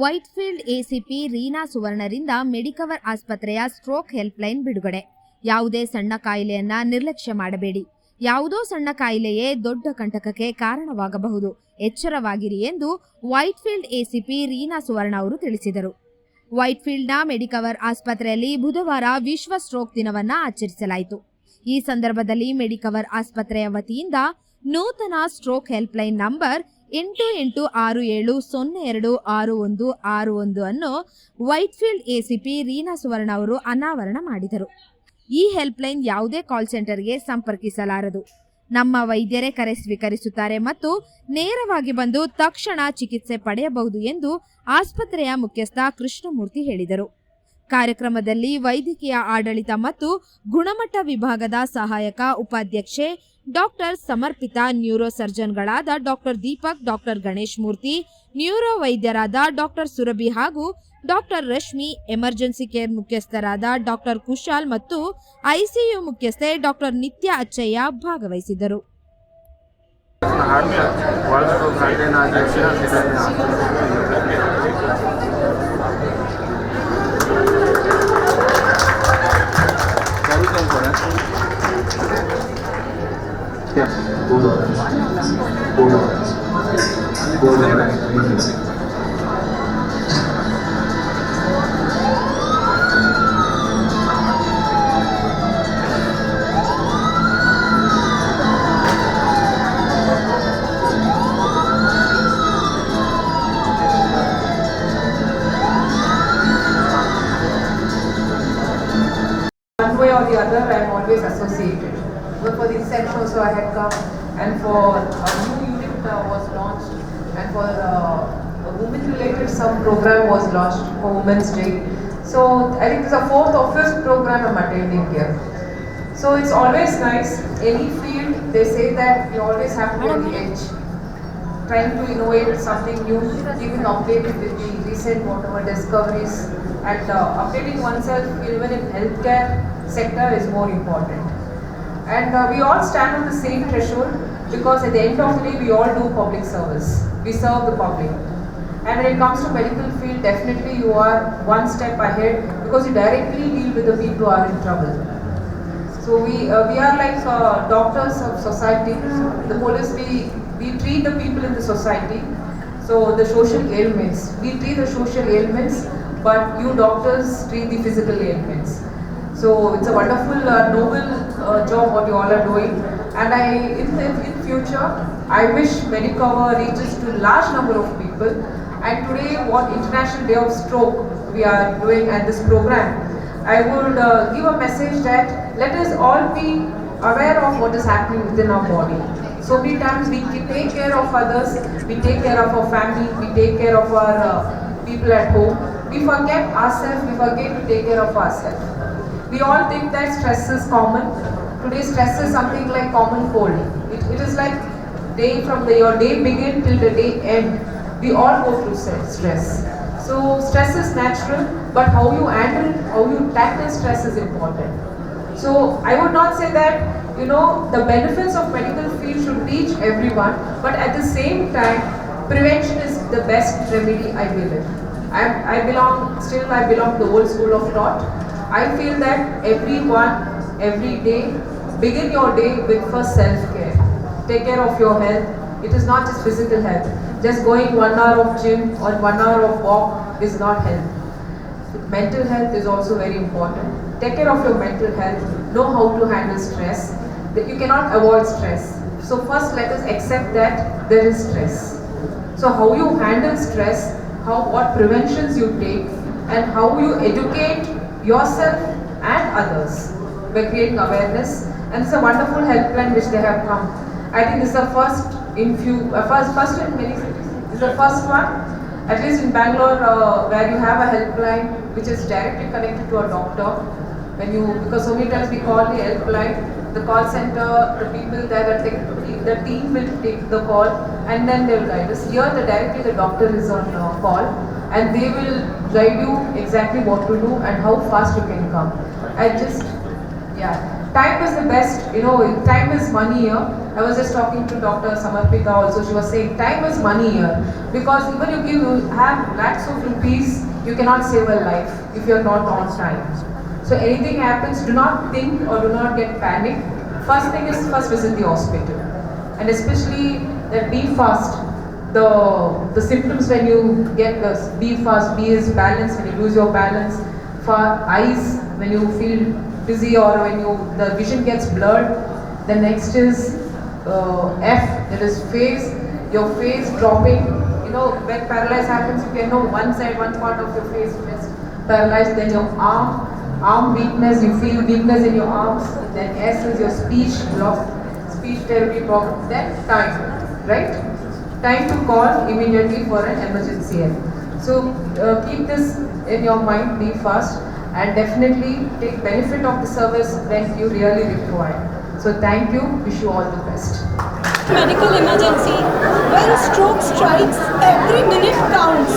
Whitefield ACP Reena ಸುವರ್ಣರಿಂದ Medicover ಆಸ್ಪತ್ರೆಯ stroke helpline ಬಿಡುಗಡೆ. ಯಾವುದೇ ಸಣ್ಣ ಕಾಯಿಲೆಯನ್ನ ನಿರ್ಲಕ್ಷ್ಯ ಮಾಡಬೇಡಿ. ಯಾವುದೋ ಸಣ್ಣ ಕಾಯಿಲೆಯೇ ದೊಡ್ಡ ಕಂಟಕಕ್ಕೆ ಕಾರಣವಾಗಬಹುದು. ಎಚ್ಚರವಾಗಿರಿ ಎಂದು ವೈಟ್ಫೀಲ್ಡ್ ಎಸಿಪಿ ರೀನಾ ಸುವರ್ಣ ಅವರು ತಿಳಿಸಿದರು. ವೈಟ್ಫೀಲ್ಡ್ನ ಮೆಡಿಕವರ್ ಆಸ್ಪತ್ರೆಯಲ್ಲಿ ಬುಧವಾರ ವಿಶ್ವ ಸ್ಟ್ರೋಕ್ ದಿನವನ್ನ ಆಚರಿಸಲಾಯಿತು. ಈ ಸಂದರ್ಭದಲ್ಲಿ ಮೆಡಿಕವರ್ ಆಸ್ಪತ್ರೆಯ ವತಿಯಿಂದ ನೂತನ ಸ್ಟ್ರೋಕ್ ಹೆಲ್ಪ್ಲೈನ್ ನಂಬರ್ ಎಂಟು ಎಂಟು ಆರು ಏಳು ಸೊನ್ನೆ ಎರಡು ಆರು ಒಂದು ಆರು ಒಂದು ಅನ್ನು ವೈಟ್ಫೀಲ್ಡ್ ಎಸಿಪಿ ರೀನಾ ಸುವರ್ಣ ಅವರು ಅನಾವರಣ ಮಾಡಿದರು. ಈ ಹೆಲ್ಪ್ಲೈನ್ ಯಾವುದೇ ಕಾಲ್ ಸೆಂಟರ್ಗೆ ಸಂಪರ್ಕಿಸಲಾರದು. ನಮ್ಮ ವೈದ್ಯರೇ ಕರೆ ಸ್ವೀಕರಿಸುತ್ತಾರೆ ಮತ್ತು ನೇರವಾಗಿ ಬಂದು ತಕ್ಷಣ ಚಿಕಿತ್ಸೆ ಪಡೆಯಬಹುದು ಎಂದು ಆಸ್ಪತ್ರೆಯ ಮುಖ್ಯಸ್ಥ ಕೃಷ್ಣಮೂರ್ತಿ ಹೇಳಿದರು. ಕಾರ್ಯಕ್ರಮದಲ್ಲಿ ವೈದ್ಯಕೀಯ ಆಡಳಿತ ಮತ್ತು ಗುಣಮಟ್ಟ ವಿಭಾಗದ ಸಹಾಯಕ ಉಪಾಧ್ಯಕ್ಷೆ ಡಾಕ್ಟರ್ ಸಮರ್ಪಿತ neuro ಸರ್ಜನ್ಗಳಾದ doctor Deepak, doctor Ganesh Murthy neuro ವೈದ್ಯರಾದ doctor Surabhi ಹಾಗೂ ಡಾಕ್ಟರ್ ರಶ್ಮಿ, ಎಮರ್ಜೆನ್ಸಿ ಕೇರ್ ಮುಖ್ಯಸ್ಥರಾದ ಡಾಕ್ಟರ್ ಕುಶಾಲ್ ಮತ್ತು ಐಸಿಯು ಮುಖ್ಯಸ್ಥೆ ಡಾಕ್ಟರ್ ನಿತ್ಯ ಅಚ್ಚಯ್ಯ ಭಾಗವಹಿಸಿದ್ದರು 播，播，播。For a new unit uh, was launched, and for uh, a women-related some program was launched for Women's Day. So I think it's a fourth or fifth program I'm attending here. So it's always nice. Any field, they say that you always have to be on the edge trying to innovate something new, keeping updated with the recent whatever discoveries and uh, updating oneself even in healthcare sector is more important. And uh, we all stand on the same threshold because at the end of the day we all do public service. We serve the public. And when it comes to medical field, definitely you are one step ahead because you directly deal with the people who are in trouble. So we, uh, we are like uh, doctors of society. The police, we, we treat the people in the society. So the social ailments, we treat the social ailments, but you doctors treat the physical ailments. So it's a wonderful, uh, noble uh, job what you all are doing. And I, the, in future, I wish Medicover reaches to large number of people. And today, what International Day of Stroke we are doing at this program, I would uh, give a message that let us all be aware of what is happening within our body. So many times we take care of others, we take care of our family, we take care of our uh, people at home. We forget ourselves, we forget to take care of ourselves. We all think that stress is common. Today stress is something like common cold. It, is like day from the your day begin till the day end. We all go through stress. So stress is natural, but how you handle, how you tackle stress is important. So I would not say that you know the benefits of medical field should reach everyone, but at the same time, prevention is the best remedy. I believe. I, I belong still. I belong to the old school of thought. I feel that everyone, every day, begin your day with first self care. Take care of your health. It is not just physical health. Just going one hour of gym or one hour of walk is not health. Mental health is also very important. Take care of your mental health. Know how to handle stress. You cannot avoid stress. So first, let us accept that there is stress. So how you handle stress, how what preventions you take, and how you educate yourself and others by creating awareness. And it's a wonderful helpline which they have come. I think this is the first in few, uh, first first in many cities. This is the first one at least in Bangalore, uh, where you have a helpline which is directly connected to a doctor. When you, because so many times we call the helpline, the call center, the people there take, the team will take the call and then they will guide us. Here, the directly the doctor is on uh, call and they will guide you exactly what to do and how fast you can come. I just, yeah. Time is the best, you know, time is money here. I was just talking to Dr. Samarpita also, she was saying time is money here. Because even if you have lakhs of rupees, you cannot save a life if you're not on time. So anything happens, do not think or do not get panic. First thing is first visit the hospital. And especially that be fast. The, the symptoms when you get this, be fast, be is balance, when you lose your balance. For eyes, when you feel dizzy or when you, the vision gets blurred. The next is uh, F, that is face, your face dropping. You know, when paralysis happens, you can know one side, one part of your face just paralyzed, then your arm, arm weakness, you feel weakness in your arms, then S is your speech block, speech therapy problem, then time, right? Time to call immediately for an emergency help. So uh, keep this in your mind, be fast, and definitely take benefit of the service when you really require. So thank you, wish you all the best. medical emergency. When stroke strikes, every minute counts.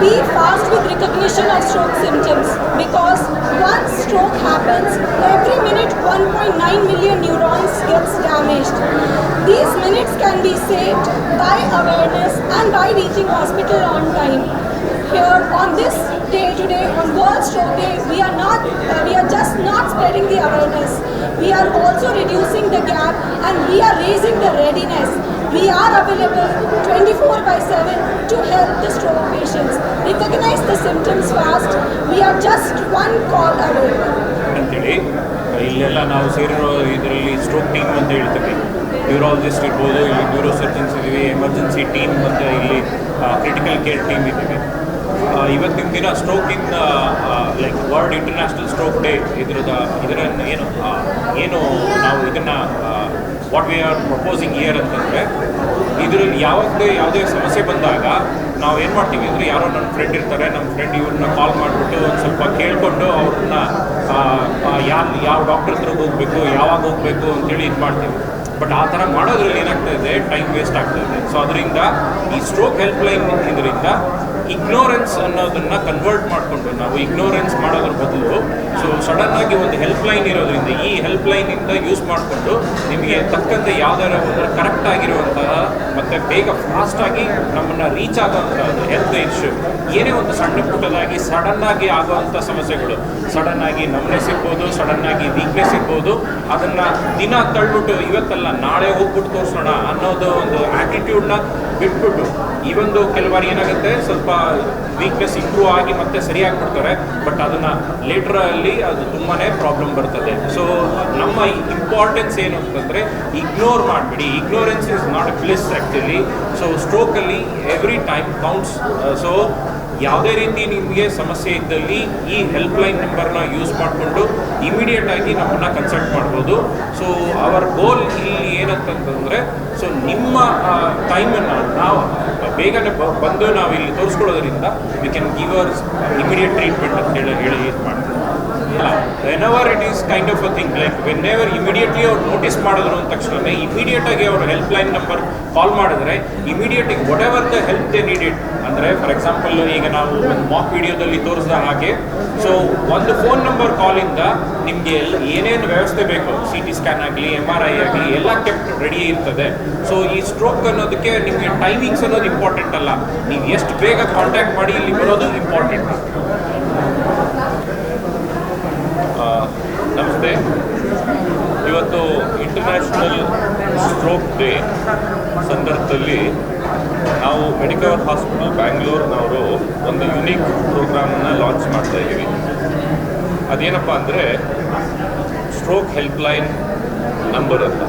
Be fast with recognition of stroke symptoms because once stroke happens, every minute 1.9 million neurons gets damaged. These minutes can be saved by awareness and by reaching hospital on time. Here on this day today, on World Stroke Day, we are not, uh, we are just not spreading the awareness. We are also reducing the gap and we are raising the readiness. We are available 24 by 7 to help the stroke patients. Recognize the symptoms fast. We are just one call away. ಅಂತೇಳಿ ಇಲ್ಲೆಲ್ಲ ನಾವು ಸೇರಿರೋ ಇದರಲ್ಲಿ stroke team ಅಂತ ಹೇಳ್ತೀವಿ neurologist ಇರ್ಬೋದು ಇಲ್ಲಿ neuro surgeons ಇದ್ದೀವಿ emergency team ಮತ್ತು ಇಲ್ಲಿ ಕ್ರಿಟಿಕಲ್ ಕೇರ್ ಟೀಮ್ ಇದ್ದೀವಿ ಆ, ಇವತ್ತಿನ ದಿನ stroke in like world international stroke day ಇದ್ರದ, ಇದರನ್ನು ಏನು ಏನು ನಾವು ಇದನ್ನು what we are proposing year ಅಂತಂದರೆ, ಇದರಲ್ಲಿ ಯಾವಾಗಲೇ ಯಾವುದೇ ಸಮಸ್ಯೆ ಬಂದಾಗ ನಾವು ಏನು ಮಾಡ್ತೀವಿ ಅಂದರೆ ಯಾರೋ ನನ್ನ ಫ್ರೆಂಡ್ ಇರ್ತಾರೆ ನಮ್ಮ ಫ್ರೆಂಡ್ ಇವ್ರನ್ನ ಕಾಲ್ ಮಾಡಿಬಿಟ್ಟು ಒಂದು ಸ್ವಲ್ಪ ಕೇಳಿಕೊಂಡು ಅವ್ರನ್ನ ಯಾರು ಯಾವ ಡಾಕ್ಟರ್ ಹತ್ರ ಹೋಗಬೇಕು, ಯಾವಾಗ ಹೋಗಬೇಕು ಅಂತೇಳಿ ಇದು ಮಾಡ್ತೀವಿ. ಬಟ್ ಆ ಥರ ಮಾಡೋದ್ರಲ್ಲಿ ಏನಾಗ್ತಾ ಇದೆ ಟೈಮ್ ವೇಸ್ಟ್ ಆಗ್ತಾ ಇದೆ. ಸೊ ಅದರಿಂದ ಈ ಸ್ಟ್ರೋಕ್ ಹೆಲ್ಪ್ ಲೈನ್ ಇದರಿಂದ ಇಗ್ನೋರೆನ್ಸ್ ಅನ್ನೋದನ್ನ ಕನ್ವರ್ಟ್ ಮಾಡಿಕೊಂಡು, ನಾವು ಇಗ್ನೋರೆನ್ಸ್ ಮಾಡೋದ್ರ ಬದಲು ಸೊ ಸಡನ್ನಾಗಿ ಒಂದು ಹೆಲ್ಪ್ ಲೈನ್ ಇರೋದ್ರಿಂದ, ಈ ಹೆಲ್ಪ್ ಹೆಲ್ಪ್ಲೈನಿಂದ ಯೂಸ್ ಮಾಡಿಕೊಂಡು ನಿಮಗೆ ತಕ್ಕಂತೆ ಯಾವ್ದಾರ ಒಂದು ಕರೆಕ್ಟ್ ಆಗಿರುವಂತಹ, ಮತ್ತು ಬೇಗ ಫಾಸ್ಟಾಗಿ ನಮ್ಮನ್ನು ರೀಚ್ ಆಗುವಂಥ ಹೆಲ್ತ್ ಇಶ್ಯೂ ಏನೇ ಒಂದು ಸಣ್ಣ ಪುಟ್ಟದಾಗಿ ಸಡನ್ನಾಗಿ ಆಗುವಂಥ ಸಮಸ್ಯೆಗಳು ಸಡನ್ನಾಗಿ ನಮ್ನೆಸ್ ಇರ್ಬೋದು ಸಡನ್ನಾಗಿ ವೀಕ್ನೆಸ್ ಸಿಗ್ಬೋದು ಅದನ್ನು ದಿನ ತಳ್ಬಿಟ್ಟು ಇವತ್ತಲ್ಲ ನಾಳೆ ಹೋಗ್ಬಿಟ್ಟು ತೋರಿಸೋಣ ಅನ್ನೋದು ಒಂದು ಆ್ಯಟಿಟ್ಯೂಡ್ನ ಬಿಟ್ಬಿಟ್ಟು ಈ ಒಂದು ಕೆಲವು ಬಾರಿ ಏನಾಗುತ್ತೆ, ಸ್ವಲ್ಪ ವೀಕ್ನೆಸ್ ಇಂಪ್ರೂವ್ ಆಗಿ ಮತ್ತೆ ಸರಿಯಾಗ್ಬಿಡ್ತಾರೆ ಬಟ್ ಅದನ್ನು ಲೇಟ್ರಲ್ಲಿ ಅದು ತುಂಬಾ ಪ್ರಾಬ್ಲಮ್ ಬರ್ತದೆ. ಸೊ ನಮ್ಮ ಇಂಪಾರ್ಟೆನ್ಸ್ ಏನು ಅಂತಂದರೆ ಇಗ್ನೋರ್ ಮಾಡಬೇಡಿ. Ignorance is not a place actually so ಸ್ಟ್ರೋಕಲ್ಲಿ every time counts so ಯಾವುದೇ ರೀತಿ ನಿಮಗೆ ಸಮಸ್ಯೆ ಇದ್ದಲ್ಲಿ ಈ ಹೆಲ್ಪ್ಲೈನ್ ನಂಬರ್ನ ಯೂಸ್ ಮಾಡಿಕೊಂಡು ಇಮಿಡಿಯೇಟ್ ಆಗಿ ನಮ್ಮನ್ನ ಕನ್ಸಲ್ಟ್ ಮಾಡ್ಬೋದು. ಸೊ ಅವರ್ ಗೋಲ್ ಇಲ್ಲಿ ಏನಂತಂತಂದರೆ ಸೊ ನಿಮ್ಮ ಟೈಮನ್ನು ನಾವು ಬೇಗನೆ ಬಂದು ನಾವು ಇಲ್ಲಿ ತೋರಿಸ್ಕೊಳ್ಳೋದ್ರಿಂದ we can give our immediate treatment ಅಂತ ಹೇಳಿ ಹೇಳಿ ಇದು ಮಾಡ್ತೀವಿ. ಇಲ್ಲ when ever it is kind of a thing like when ever immediately ಅವ್ರು ನೋಟಿಸ್ ಮಾಡಿದ್ರು ಅಂದ ತಕ್ಷಣ ಇಮಿಡಿಯೇಟ್ ಆಗಿ ಅವ್ರ ಹೆಲ್ಪ್ ಲೈನ್ ನಂಬರ್ ಕಾಲ್ ಮಾಡಿದ್ರೆ immediate what ever the help they needed ಅಂದರೆ ಫಾರ್ ಎಕ್ಸಾಂಪಲ್ ಈಗ ನಾವು ಒಂದು ಮಾಕ್ ವಿಡಿಯೋದಲ್ಲಿ ತೋರಿಸಿದ ಹಾಗೆ ಸೊ ಒಂದು ಫೋನ್ ನಂಬರ್ ಕಾಲಿಂದ ನಿಮಗೆ ಎಲ್ಲ ಏನೇನು ವ್ಯವಸ್ಥೆ ಬೇಕು ಸಿ ಟಿ ಸ್ಕ್ಯಾನ್ ಆಗಲಿ ಎಂ ಆರ್ ಐ ಆಗಲಿ, ಎಲ್ಲ ಕೆಪ್ಟ್ ರೆಡಿ ಇರ್ತದೆ. ಸೊ ಈ ಸ್ಟ್ರೋಕ್ ಅನ್ನೋದಕ್ಕೆ ನಿಮಗೆ ಟೈಮಿಂಗ್ಸ್ ಅನ್ನೋದು ಇಂಪಾರ್ಟೆಂಟ್ ಅಲ್ಲ. ನೀವು ಎಷ್ಟು ಬೇಗ ಕಾಂಟ್ಯಾಕ್ಟ್ ಮಾಡಿ, ಇಲ್ಲಿ ಬರೋದು ಇಂಪಾರ್ಟೆಂಟ್ ಆ, ನಮಸ್ತೆ ಇವತ್ತು ಇಂಟರ್ನ್ಯಾಷನಲ್ ಸ್ಟ್ರೋಕ್ ಡೇ ಸಂದರ್ಭದಲ್ಲಿ ನಾವು ಮೆಡಿಕಲ್ ಹಾಸ್ಪಿಟಲ್ ಬ್ಯಾಂಗ್ಳೂರ್ನವರು ಒಂದು ಯುನೀಕ್ ಪ್ರೋಗ್ರಾಮನ್ನು ಲಾಂಚ್ ಮಾಡ್ತಾ ಇದ್ದೀವಿ. ಅದೇನಪ್ಪ ಅಂದರೆ ಸ್ಟ್ರೋಕ್ ಹೆಲ್ಪ್ಲೈನ್ ನಂಬರ್ ಅಂತ.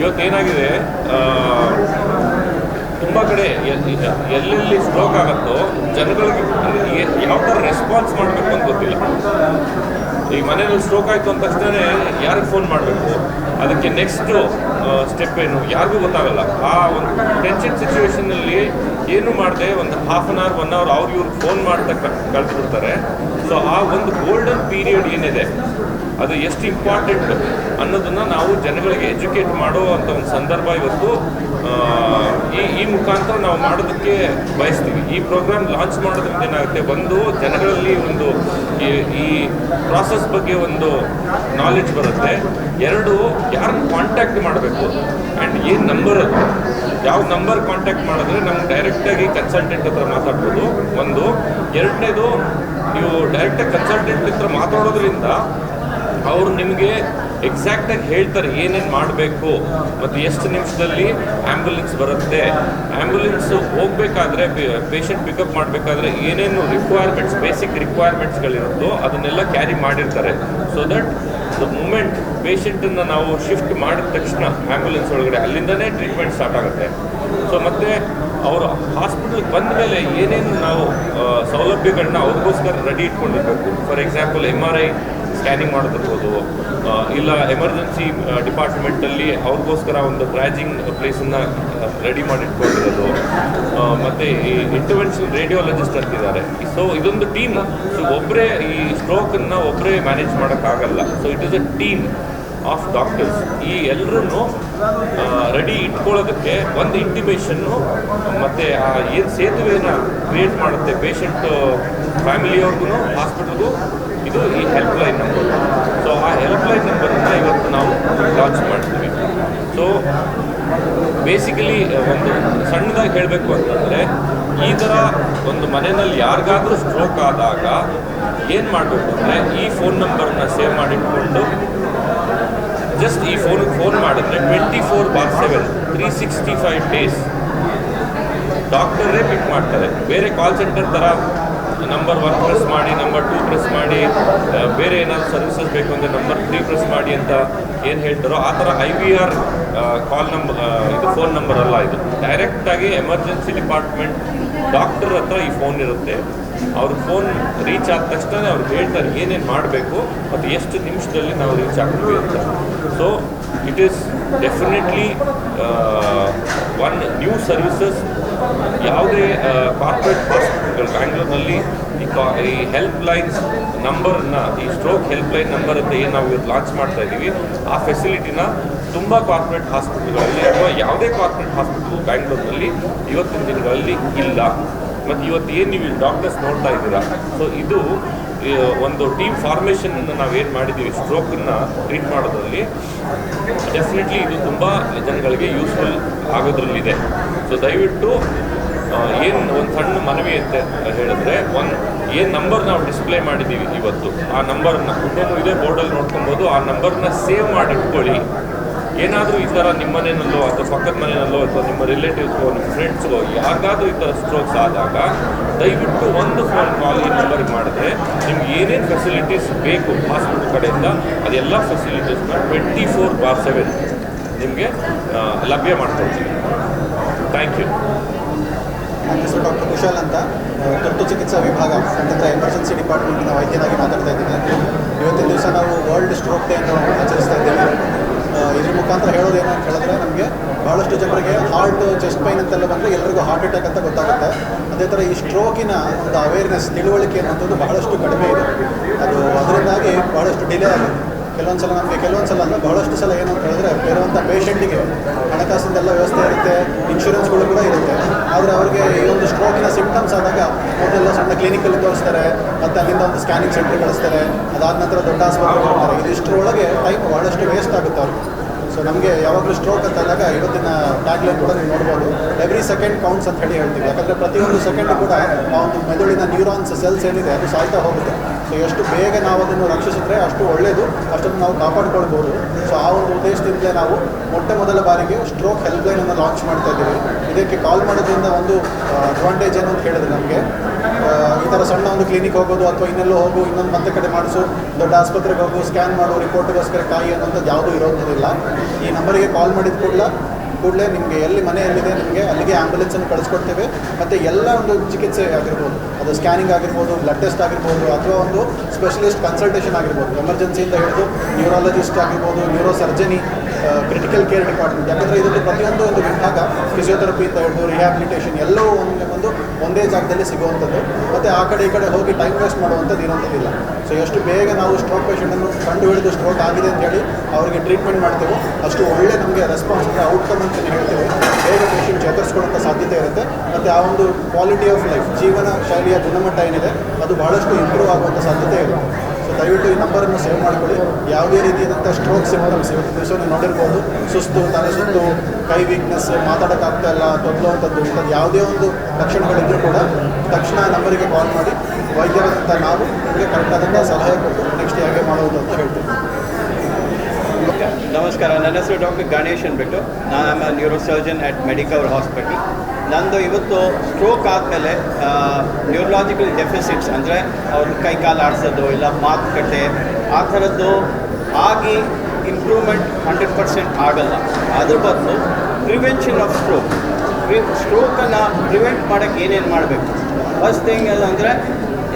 ಇವತ್ತೇನಾಗಿದೆ ತುಂಬ ಕಡೆ ಎಲ್ಲಿ ಎಲ್ಲೆಲ್ಲಿ ಸ್ಟ್ರೋಕ್ ಆಗುತ್ತೋ, ಜನಗಳಿಗೆ ಯಾವ ಥರ ರೆಸ್ಪಾನ್ಸ್ ಮಾಡಬೇಕು ಅಂತ ಗೊತ್ತಿಲ್ಲ. ಈಗ ಮನೇಲಿ ಸ್ಟ್ರೋಕ್ ಆಯಿತು ಅಂತ ತಕ್ಷಣ ಯಾರಿಗೆ ಫೋನ್ ಮಾಡಬೇಕು? ಅದಕ್ಕೆ ನೆಕ್ಸ್ಟು ಸ್ಟೆಪ್ ಏನು? ಯಾರಿಗೂ ಗೊತ್ತಾಗಲ್ಲ. ಆ ಒಂದು ಟೆನ್ಷನ್ ಸಿಚುವೇಶನಲ್ಲಿ ಏನು ಮಾಡದೆ? ಒಂದು half an hour one hour ಅವ್ರು ಇವ್ರಿಗೆ ಫೋನ್ ಮಾಡ್ತಾ ಕಳ್ಸಿಬಿಡ್ತಾರೆ ಸೊ ಆ ಒಂದು ಗೋಲ್ಡನ್ ಪೀರಿಯಡ್ ಏನಿದೆ? ಅದು ಎಷ್ಟು ಇಂಪಾರ್ಟೆಂಟ್ ಅನ್ನೋದನ್ನು ನಾವು ಜನಗಳಿಗೆ ಎಜುಕೇಟ್ ಮಾಡೋ ಅಂಥ ಒಂದು ಸಂದರ್ಭ ಇವತ್ತು ಈ ಈ ಮುಖಾಂತರ ನಾವು ಮಾಡೋದಕ್ಕೆ ಬಯಸ್ತೀವಿ. ಈ ಪ್ರೋಗ್ರಾಮ್ ಲಾಂಚ್ ಮಾಡೋದ್ರಿಂದ ಏನಾಗುತ್ತೆ? ಒಂದು ಜನಗಳಲ್ಲಿ ಒಂದು ಈ- ಪ್ರಾಸೆಸ್ ಬಗ್ಗೆ ಒಂದು ನಾಲೆಡ್ಜ್ ಬರುತ್ತೆ. ಎರಡು, ಯಾರನ್ನ ಕಾಂಟ್ಯಾಕ್ಟ್ ಮಾಡಬೇಕು? ಆ್ಯಂಡ್ ಏನು ನಂಬರ್ ಅದು ಯಾವ ನಂಬರ್ ಕಾಂಟ್ಯಾಕ್ಟ್ ಮಾಡಿದ್ರೆ ನಮ್ಗೆ ಡೈರೆಕ್ಟಾಗಿ ಕನ್ಸಲ್ಟೆಂಟ್ ಹತ್ರ ಮಾತಾಡ್ಬೋದು. ಒಂದು, ಎರಡನೇದು, ನೀವು ಡೈರೆಕ್ಟಾಗಿ ಕನ್ಸಲ್ಟೆಂಟ್ ಹತ್ರ ಮಾತಾಡೋದ್ರಿಂದ ಅವರು ನಿಮಗೆ ಎಕ್ಸಾಕ್ಟಾಗಿ ಹೇಳ್ತಾರೆ, ಏನೇನು ಮಾಡಬೇಕು? ಮತ್ತು ಎಷ್ಟು ನಿಮಿಷದಲ್ಲಿ ಆ್ಯಂಬುಲೆನ್ಸ್ ಬರುತ್ತೆ? ಆ್ಯಂಬುಲೆನ್ಸ್ ಹೋಗಬೇಕಾದ್ರೆ ಪೇಷಂಟ್ ಪಿಕಪ್ ಮಾಡಬೇಕಾದ್ರೆ ಏನೇನು ರಿಕ್ವೈರ್ಮೆಂಟ್ಸ್ ಬೇಸಿಕ್ ರಿಕ್ವೈರ್ಮೆಂಟ್ಸ್ಗಳಿರುತ್ತೋ ಅದನ್ನೆಲ್ಲ ಕ್ಯಾರಿ ಮಾಡಿರ್ತಾರೆ. ಸೊ ದಟ್ ದ ಮೂಮೆಂಟ್ ಪೇಷಂಟನ್ನು ನಾವು ಶಿಫ್ಟ್ ಮಾಡಿದ ತಕ್ಷಣ ಆ್ಯಂಬುಲೆನ್ಸ್ ಒಳಗಡೆ ಅಲ್ಲಿಂದನೇ ಟ್ರೀಟ್ಮೆಂಟ್ ಸ್ಟಾರ್ಟ್ ಆಗುತ್ತೆ. ಸೊ ಮತ್ತು ಅವರು ಹಾಸ್ಪಿಟಲ್ಗೆ ಬಂದ ಮೇಲೆ ಏನೇನು ನಾವು ಸೌಲಭ್ಯಗಳನ್ನ ಅವ್ರಿಗೋಸ್ಕರ ready ಇಟ್ಕೊಂಡಿರ್ಬೇಕು. For example M R I scanning ಮಾಡ್ತಿರ್ಬೋದು ಇಲ್ಲ ಎಮರ್ಜೆನ್ಸಿ ಡಿಪಾರ್ಟ್ಮೆಂಟಲ್ಲಿ ಅವ್ರಿಗೋಸ್ಕರ ಒಂದು ಕ್ರ್ಯಾಜಿಂಗ್ ಪ್ಲೇಸನ್ನು ರೆಡಿ ಮಾಡಿ ಮತ್ತು ಆ, ಮತ್ತೆ ಈ ಇಂಟರ್ವೆನ್ಷನ್ ರೇಡಿಯಾಲಜಿಸ್ಟ್ ಅಂತಿದ್ದಾರೆ ಸೊ ಇದೊಂದು ಟೀಮ್ ಸೊ ಒಬ್ಬರೇ ಈ ಸ್ಟ್ರೋಕನ್ನು ಒಬ್ಬರೇ ಮ್ಯಾನೇಜ್ ಮಾಡೋಕ್ಕಾಗಲ್ಲ. So it is a team of doctors ಈ ಎಲ್ಲರನ್ನು ರೆಡಿ ಇಟ್ಕೊಳ್ಳೋದಕ್ಕೆ ಒಂದು ಇಂಟಿಮೇಷನ್ನು ಮತ್ತು, ಆ, ಏನು ಸೇತುವೆಯನ್ನು ಕ್ರಿಯೇಟ್ ಮಾಡುತ್ತೆ ಪೇಷಂಟ್ ಫ್ಯಾಮಿಲಿಯವ್ರಿಗೂ ಹಾಸ್ಪಿಟಲ್ಗೂ ಇದು ಈ ಹೆಲ್ಪ್ ಲೈನ್ ನಂಬರ್ ಸೊ ಆ ಹೆಲ್ಪ್ ಲೈನ್ ನಂಬರನ್ನು ಇವತ್ತು ನಾವು ಲಾಂಚ್ ಮಾಡ್ತೀವಿ. ಸೊ ಬೇಸಿಕಲಿ ಒಂದು ಸಣ್ಣದಾಗಿ ಹೇಳಬೇಕು ಅಂತಂದರೆ, ಈ ಥರ ಒಂದು ಮನೆಯಲ್ಲಿ ಯಾರಿಗಾದರೂ ಸ್ಟ್ರೋಕ್ ಆದಾಗ ಏನು ಮಾಡಬೇಕು ಅಂದರೆ, ಈ ಫೋನ್ ನಂಬರನ್ನ ಸೇವ್ ಮಾಡಿಟ್ಕೊಂಡು ಜಸ್ಟ್ ಈ ಫೋನಿಗೆ ಫೋನ್ ಮಾಡಿದ್ರೆ twenty four bar seven three sixty five days ಡಾಕ್ಟರೇ pick ಮಾಡ್ತಾರೆ. ಬೇರೆ ಕಾಲ್ ಸೆಂಟರ್ ಥರ ನಂಬರ್ ಒನ್ ಪ್ರೆಸ್ ಮಾಡಿ ನಂಬರ್ ಟೂ ಪ್ರೆಸ್ ಮಾಡಿ ಬೇರೆ ಏನಾದರೂ ಸರ್ವಿಸಸ್ ಬೇಕು ಅಂದರೆ ನಂಬರ್ ತ್ರೀ ಪ್ರೆಸ್ ಮಾಡಿ ಅಂತ ಏನು ಹೇಳ್ತಾರೋ ಆ ಥರ I V R call number ಇದು ಫೋನ್ ನಂಬರ್ ಅಲ್ಲ ಇದು. ಡೈರೆಕ್ಟಾಗಿ ಎಮರ್ಜೆನ್ಸಿ ಡಿಪಾರ್ಟ್ಮೆಂಟ್ ಡಾಕ್ಟರ್ ಹತ್ರ ಈ ಫೋನ್ ಇರುತ್ತೆ. ಅವ್ರ ಫೋನ್ ರೀಚ್ ಆದ ತಕ್ಷಣ ಅವ್ರು ಹೇಳ್ತಾರೆ, ಏನೇನು ಮಾಡಬೇಕು ಮತ್ತು ಎಷ್ಟು ನಿಮಿಷದಲ್ಲಿ ನಾವು ರೀಚ್ ಆಗ್ತೀವಿ ಅಂತ. So it is definitely one new services ಯಾವುದೇ ಕಾರ್ಪೊರೇಟ್ ಹಾಸ್ಪಿಟಲ್ಗಳು ಬ್ಯಾಂಗ್ಳೂರ್ನಲ್ಲಿ ಈ ಹೆಲ್ಪ್ ಲೈನ್ಸ್ ನಂಬರನ್ನ ಈ ಸ್ಟ್ರೋಕ್ ಹೆಲ್ಪ್ ಲೈನ್ ನಂಬರ್ ಅಂತ ಏನು ನಾವು ಇವತ್ತು ಲಾಂಚ್ ಮಾಡ್ತಾ ಇದ್ದೀವಿ, ಆ ಫೆಸಿಲಿಟಿನ ತುಂಬ ಕಾರ್ಪೊರೇಟ್ ಹಾಸ್ಪಿಟಲ್ಗಳಲ್ಲಿ ಅಥವಾ ಯಾವುದೇ ಕಾರ್ಪೊರೇಟ್ ಹಾಸ್ಪಿಟಲ್ ಬ್ಯಾಂಗ್ಳೂರ್ನಲ್ಲಿ ಇವತ್ತಿನ ದಿನಗಳಲ್ಲಿ ಇಲ್ಲ. ಮತ್ತು ಇವತ್ತು ಏನು ನೀವು ಡಾಕ್ಟರ್ಸ್ ನೋಡ್ತಾ ಇದ್ದೀರಾ? ಸೊ ಇದು ಒಂದು ಟೀಮ್ ಫಾರ್ಮೇಷನನ್ನು ನಾವೇನು ಮಾಡಿದ್ದೀವಿ? ಸ್ಟ್ರೋಕನ್ನು ಟ್ರೀಟ್ ಮಾಡೋದ್ರಲ್ಲಿ ಡೆಫಿನೆಟ್ಲಿ ಇದು ತುಂಬ ಜನಗಳಿಗೆ ಯೂಸ್ಫುಲ್ ಆಗೋದ್ರಲ್ಲಿದೆ ಸೊ ದಯವಿಟ್ಟು ಏನು ಒಂದು ಸಣ್ಣ ಮನವಿ ಅಂತ ಹೇಳಿದ್ರೆ, ಒಂದು, ಏನು ನಂಬರ್ ನಾವು ಡಿಸ್ಪ್ಲೇ ಮಾಡಿದ್ದೀವಿ ಇವತ್ತು, ಆ ನಂಬರ್ನ ಇದೇ ಬೋರ್ಡಲ್ಲಿ ನೋಡ್ಕೊಬೋದು, ಆ ನಂಬರ್ನ ಸೇವ್ ಮಾಡಿ ಇಟ್ಕೊಳ್ಳಿ. ಏನಾದರೂ ಈ ಥರ ನಿಮ್ಮ ಮನೆಯಲ್ಲೋ ಅಥವಾ ಪಕ್ಕದ ಮನೆಯಲ್ಲೋ ಅಥವಾ ನಿಮ್ಮ ರಿಲೇಟಿವ್ಸ್ಗೋ ನಿಮ್ಮ ಫ್ರೆಂಡ್ಸ್ಗೋ ಯಾರಿಗಾದ್ರೂ ಈ ಥರ ಸ್ಟ್ರೋಕ್ಸ್ ಆದಾಗ ದಯವಿಟ್ಟು ಒಂದು ಫೋನ್ ಕಾಲ್ ಈ ನಂಬರ್ಗೆ ಮಾಡಿದ್ರೆ ನಿಮ್ಗೆ ಏನೇನು ಫೆಸಿಲಿಟೀಸ್ ಬೇಕು ಹಾಸ್ಪಿಟಲ್ ಕಡೆಯಿಂದ, ಅದೆಲ್ಲ ಫೆಸಿಲಿಟೀಸ್ನ ಟ್ವೆಂಟಿ ಫೋರ್ ಬಾರ್ ಸೆವೆನ್ ನಿಮಗೆ ಲಭ್ಯ ಮಾಡ್ಕೊಳ್ತೀವಿ ಥ್ಯಾಂಕ್ ಯು ನನ್ನ ಹೆಸರು ಡಾಕ್ಟರ್ ಕುಶಾಲ್ ಅಂತ ತುರ್ತು ಚಿಕಿತ್ಸಾ ವಿಭಾಗ ಅಂತಂದರೆ ಎಮರ್ಜೆನ್ಸಿ ಡಿಪಾರ್ಟ್ಮೆಂಟಿನ ವೈದ್ಯನಾಗಿ ಮಾತಾಡ್ತಾ ಇದ್ದೀನಿ. ಇವತ್ತಿನ ದಿವಸ ನಾವು ವರ್ಲ್ಡ್ ಸ್ಟ್ರೋಕ್ ಡೇ ಅಂತ ಆಚರಿಸ್ತಾ ಇದ್ದೇವೆ. ಇದ್ರ ಮುಖಾಂತರ ಹೇಳೋದು ಅಂತ ಹೇಳಿದ್ರೆ ನಮಗೆ ಭಾಳಷ್ಟು ಜನರಿಗೆ ಹಾರ್ಟ್ ಚೆಸ್ಟ್ ಪೈನ್ ಅಂತೆಲ್ಲ ಬಂದರೆ ಎಲ್ಲರಿಗೂ ಹಾರ್ಟ್ ಅಟ್ಯಾಕ್ ಅಂತ ಗೊತ್ತಾಗುತ್ತೆ. ಅದೇ ಥರ ಈ ಸ್ಟ್ರೋಕಿನ ಒಂದು ಅವೇರ್ನೆಸ್ ತಿಳುವಳಿಕೆ ಅನ್ನೋಂಥದ್ದು ಬಹಳಷ್ಟು ಕಡಿಮೆ ಇದೆ. ಅದು ಅದರಿಂದಾಗಿ ಭಾಳಷ್ಟು ಡಿಲೇ ಆಗುತ್ತೆ. ಕೆಲವೊಂದು ಸಲ ನಮಗೆ ಕೆಲವೊಂದು ಸಲ ಅಂದರೆ ಬಹಳಷ್ಟು ಸಲ ಏನು ಅಂತ ಹೇಳಿದ್ರೆ ಬೇರೆಯಂಥ ಪೇಷಂಟಿಗೆ ಹಣಕಾಸಿಂದೆಲ್ಲ ವ್ಯವಸ್ಥೆ ಇರುತ್ತೆ, ಇನ್ಶೂರೆನ್ಸ್ಗಳು ಕೂಡ ಇರುತ್ತೆ. ಆದರೆ ಅವರಿಗೆ ಈ ಒಂದು ಸ್ಟ್ರೋಕಿನ ಸಿಂಪ್ಟಮ್ಸ್ ಆದಾಗ ಮೊದಲೆಲ್ಲ ಸಣ್ಣ ಕ್ಲಿನಿಕಲ್ಲಿ ತೋರಿಸ್ತಾರೆ, ಮತ್ತು ಅಲ್ಲಿಂದ ಒಂದು ಸ್ಕ್ಯಾನಿಂಗ್ ಸೆಂಟರ್ ಕಳಿಸ್ತಾರೆ ಅದಾದ ನಂತರ ದೊಡ್ಡ ಆಸ್ಪತ್ರೆ ಇದಿಷ್ಟರೊಳಗೆ ಟೈಮ್ ಬಹಳಷ್ಟು ವೇಸ್ಟ್ ಆಗುತ್ತೆ ಅವ್ರಿಗೆ. ಸೊ ನಮಗೆ ಯಾವಾಗಲೂ ಸ್ಟ್ರೋಕ್ ಅಂತ ಅಂದಾಗ ಇವತ್ತಿನ ಟ್ಯಾಗ್ಲೈನ್ ಕೂಡ ನೀವು ನೋಡ್ಬೋದು. ಎವ್ರಿ ಸೆಕೆಂಡ್ ಕೌಂಟ್ಸ್ ಅಂತ ಹೇಳಿ ಹೇಳ್ತೀವಿ. ಯಾಕಂದರೆ ಪ್ರತಿಯೊಂದು ಸೆಕೆಂಡ್ ಕೂಡ ಆ ಒಂದು ಮೆದುಳಿನ ನ್ಯೂರಾನ್ಸ್ ಸೆಲ್ಸ್ ಏನಿದೆ, ಅದು ಸಾಯ್ತಾ ಹೋಗುತ್ತೆ. ಸೊ ಎಷ್ಟು ಬೇಗ ನಾವು ಅದನ್ನು ರಕ್ಷಿಸಿದ್ರೆ ಅಷ್ಟು ಒಳ್ಳೆಯದು ಅಷ್ಟನ್ನು ನಾವು ಕಾಪಾಡ್ಕೊಳ್ಬೋದು. ಸೊ ಆ ಒಂದು ಉದ್ದೇಶದಿಂದಲೇ ನಾವು ಮೊಟ್ಟ ಮೊದಲ ಬಾರಿಗೆ ಸ್ಟ್ರೋಕ್ ಹೆಲ್ಪ್ಲೈನನ್ನು ಲಾಂಚ್ ಮಾಡ್ತಾ ಇದ್ದೀವಿ. ಇದಕ್ಕೆ ಕಾಲ್ ಮಾಡೋದ್ರಿಂದ ಒಂದು ಅಡ್ವಾಂಟೇಜ್ ಏನು ಅಂತ ಹೇಳಿದ್ರೆ ನಮಗೆ ಈ ಥರ ಸಣ್ಣ ಒಂದು ಕ್ಲಿನಿಕ್ ಹೋಗೋದು ಅಥವಾ ಇನ್ನೆಲ್ಲೋ ಹೋಗು, ಇನ್ನೊಂದು ಮತ್ತೆ ಕಡೆ ಮಾಡಿಸು, ದೊಡ್ಡ ಆಸ್ಪತ್ರೆಗೆ ಹೋಗು ಸ್ಕ್ಯಾನ್ ಮಾಡು ರಿಪೋರ್ಟ್ಗೋಸ್ಕರ ಕಾಯಿ ಅನ್ನೋಂಥದ್ದು ಯಾವುದೂ ಇರೋದಿಲ್ಲ ಈ ನಂಬರಿಗೆ ಕಾಲ್ ಮಾಡಿದ ಕೂಡಲೇ ಕೂಡಲೇ ನಿಮಗೆ ಎಲ್ಲಿ ಮನೆ ಎಲ್ಲಿದೆ ನಿಮಗೆ, ಅಲ್ಲಿಗೆ ಆ್ಯಂಬುಲೆನ್ಸನ್ನು ಕಳಿಸ್ಕೊಡ್ತೇವೆ. ಮತ್ತು ಎಲ್ಲ ಒಂದು ಚಿಕಿತ್ಸೆ ಆಗಿರ್ಬೋದು, ಅದು ಸ್ಕ್ಯಾನಿಂಗ್ ಆಗಿರ್ಬೋದು ಬ್ಲಡ್ ಟೆಸ್ಟ್ ಆಗಿರ್ಬೋದು, ಅಥವಾ ಒಂದು ಸ್ಪೆಷಲಿಸ್ಟ್ ಕನ್ಸಲ್ಟೇಷನ್ ಆಗಿರ್ಬೋದು. ಎಮರ್ಜೆನ್ಸಿಯಿಂದ ಹಿಡಿದು ನ್ಯೂರಾಲಜಿಸ್ಟ್ ಆಗಿರ್ಬೋದು ನ್ಯೂರೋ ಸರ್ಜನಿ ಕ್ರಿಟಿಕಲ್ ಕೇರ್ ಡಿಪಾರ್ಟ್ಮೆಂಟ್ ಯಾಕಂದರೆ ಇದರಲ್ಲಿ ಪ್ರತಿಯೊಂದು ಒಂದು ವಿಭಾಗ ಫಿಸಿಯೋಥೆರಪಿ ಅಂತ ಹಿಡಿದು ರಿಹ್ಯಾಬಿಲಿಟೇಷನ್ ಎಲ್ಲವೂ ಒಂದು ಒಂದು, ಒಂದೇ ಜಾಗದಲ್ಲಿ ಸಿಗುವಂಥದ್ದು. ಮತ್ತು ಆ ಕಡೆ ಈ ಕಡೆ ಹೋಗಿ ಟೈಮ್ ವೇಸ್ಟ್ ಮಾಡುವಂಥದ್ದು ಇರೋಂಥದ್ದಿಲ್ಲ ಸೊ ಎಷ್ಟು ಬೇಗ ನಾವು ಸ್ಟ್ರೋಕ್ ಪೇಷೆಂಟನ್ನು ಕಂಡು ಹಿಡಿದು ಸ್ಟ್ರೋಕ್ ಆಗಿದೆ ಅಂತ ಹೇಳಿ ಅವರಿಗೆ ಟ್ರೀಟ್ಮೆಂಟ್ ಮಾಡ್ತೇವೆ, ಅಷ್ಟು ಒಳ್ಳೆ ನಮಗೆ ರೆಸ್ಪಾನ್ಸ್ ಔಟ್ಕಮ್ ಅಂತ ಹೇಳ್ತೇವೆ. ಬೇಗ ಪೇಷೆಂಟ್ ಚೇತರಿಸ್ಕೊಳ್ಳೋಂಥ ಸಾಧ್ಯತೆ ಇರುತ್ತೆ. ಮತ್ತು ಆ ಒಂದು ಕ್ವಾಲಿಟಿ ಆಫ್ ಲೈಫ್ ಜೀವನ ಶೈಲಿಯ ಗುಣಮಟ್ಟ ಏನಿದೆ, ಅದು ಭಾಳಷ್ಟು ಇಂಪ್ರೂವ್ ಆಗುವಂಥ ಸಾಧ್ಯತೆ ಸೊ ದಯವಿಟ್ಟು ಈ ನಂಬರನ್ನು ಸೇವ್ ಮಾಡಿಕೊಳ್ಳಿ. ಯಾವುದೇ ರೀತಿಯಾದಂಥ ಸ್ಟ್ರೋಕ್ ಸಿಂಪ್ಟಮ್ಸ್ ಇವತ್ತು ದಿವಸ ನೀವು ನೋಡಿರ್ಬೋದು. ಸುಸ್ತು, ತಲೆ ಸುತ್ತು ಕೈ ವೀಕ್ನೆಸ್ ಮಾತಾಡೋಕ್ಕಾಗ್ತಾ ಇಲ್ಲ ತೊದಲುವಂಥದ್ದು ಇಂಥದ್ದು ಯಾವುದೇ ಒಂದು ಲಕ್ಷಣಗಳಿದ್ದರೂ ಕೂಡ ತಕ್ಷಣ ನಂಬರಿಗೆ ಕಾಲ್ ಮಾಡಿ ವೈದ್ಯರಂಥ ನಾವು ನಿಮಗೆ ಕರೆಕ್ಟಾದಂಥ ಸಲಹೆ ಕೊಟ್ಟು ನೆಕ್ಸ್ಟ್ ಹೇಗೆ ಮಾಡೋದು ಅಂತ ಹೇಳ್ತೀವಿ. ನಮಸ್ಕಾರ. ನನ್ನ ಹೆಸರು ಡಾಕ್ಟರ್ ಗಣೇಶ್ ಅಂದ್ಬಿಟ್ಟು. ನಾನು neuro surgeon at medical hospital ನಂದು ಇವತ್ತು ಸ್ಟ್ರೋಕ್ ಆದಮೇಲೆ ನ್ಯೂರಲಾಜಿಕಲ್ ಡೆಫಿಸಿಟ್ಸ್ ಅಂದರೆ ಅವ್ರ ಕೈ ಕಾಲು ಆಡಿಸೋದು ಇಲ್ಲ ಮಾತುಕತೆ, ಆ ಥರದ್ದು ಆಗಿ ಇಂಪ್ರೂವ್ಮೆಂಟ್ ಹಂಡ್ರೆಡ್ ಪರ್ಸೆಂಟ್ ಆಗಲ್ಲ. ಅದ್ರ ಬದಲು ಪ್ರಿವೆನ್ಷನ್ ಆಫ್ ಸ್ಟ್ರೋಕ್ ಸ್ಟ್ರೋಕನ್ನು ಪ್ರಿವೆಂಟ್ ಮಾಡೋಕ್ಕೆ ಏನೇನು ಮಾಡಬೇಕು? ಫಸ್ಟ್ ಥಿಂಗ್ ಅಂದರೆ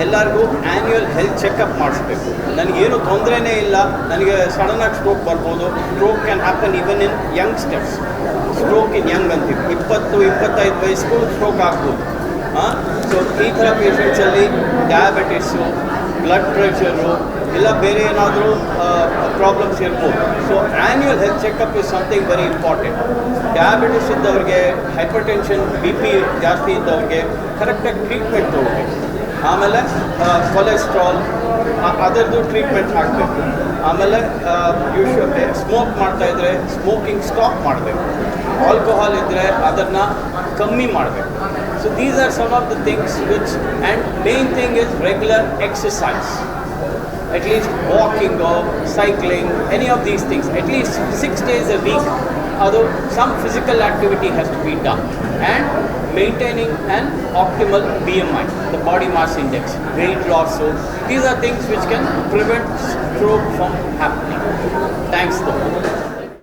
ಎಲ್ಲರಿಗೂ ಆ್ಯನ್ಯುವಲ್ ಹೆಲ್ತ್ ಚೆಕಪ್ ಮಾಡಿಸ್ಬೇಕು. ನನಗೇನು ತೊಂದರೆನೇ ಇಲ್ಲ, ನನಗೆ ಸಡನ್ನಾಗಿ ಸ್ಟ್ರೋಕ್ ಬರ್ಬೋದು. Stroke can happen even in youngsters stroke in young ಅಂತೀವಿ. ಇಪ್ಪತ್ತು, ಇಪ್ಪತ್ತೈದು ವಯಸ್ಸಿಗೂ ಸ್ಟ್ರೋಕ್ ಆಗ್ಬೋದು. ಹಾಂ ಸೊ ಈ ಥರ ಪೇಷಂಟ್ಸಲ್ಲಿ ಡಯಾಬಿಟಿಸು ಬ್ಲಡ್ ಪ್ರೆಷರು ಇಲ್ಲ ಬೇರೆ ಏನಾದರೂ ಪ್ರಾಬ್ಲಮ್ಸ್ ಇರ್ಬೋದು. So annual health checkup is something very important diabetes ಇದ್ದವ್ರಿಗೆ ಹೈಪರ್ ಟೆನ್ಷನ್ ಬಿ ಪಿ ಜಾಸ್ತಿ ಇದ್ದವ್ರಿಗೆ ಕರೆಕ್ಟಾಗಿ ಟ್ರೀಟ್ಮೆಂಟ್ ತೊಗೋಬೇಕು ಆಮೇಲೆ ಕೊಲೆಸ್ಟ್ರಾಲ್ ಅದರದ್ದು ಟ್ರೀಟ್ಮೆಂಟ್ ಹಾಕಬೇಕು ಆಮೇಲೆ ಯೂಶ್ವ ಸ್ಮೋಕ್ ಮಾಡ್ತಾ ಇದ್ರೆ ಸ್ಮೋಕಿಂಗ್ ಸ್ಟಾಪ್ ಮಾಡಬೇಕು ಆಲ್ಕೋಹಾಲ್ ಇದ್ದರೆ ಅದನ್ನು ಕಮ್ಮಿ ಮಾಡಬೇಕು so these are some of the things which and main thing is regular exercise at least walking or cycling, any of these things, at least six days a week, although some physical activity has to be done. And maintaining an optimal BMI, the body mass index, weight loss. So these are things which can prevent stroke from happening. Thanks though.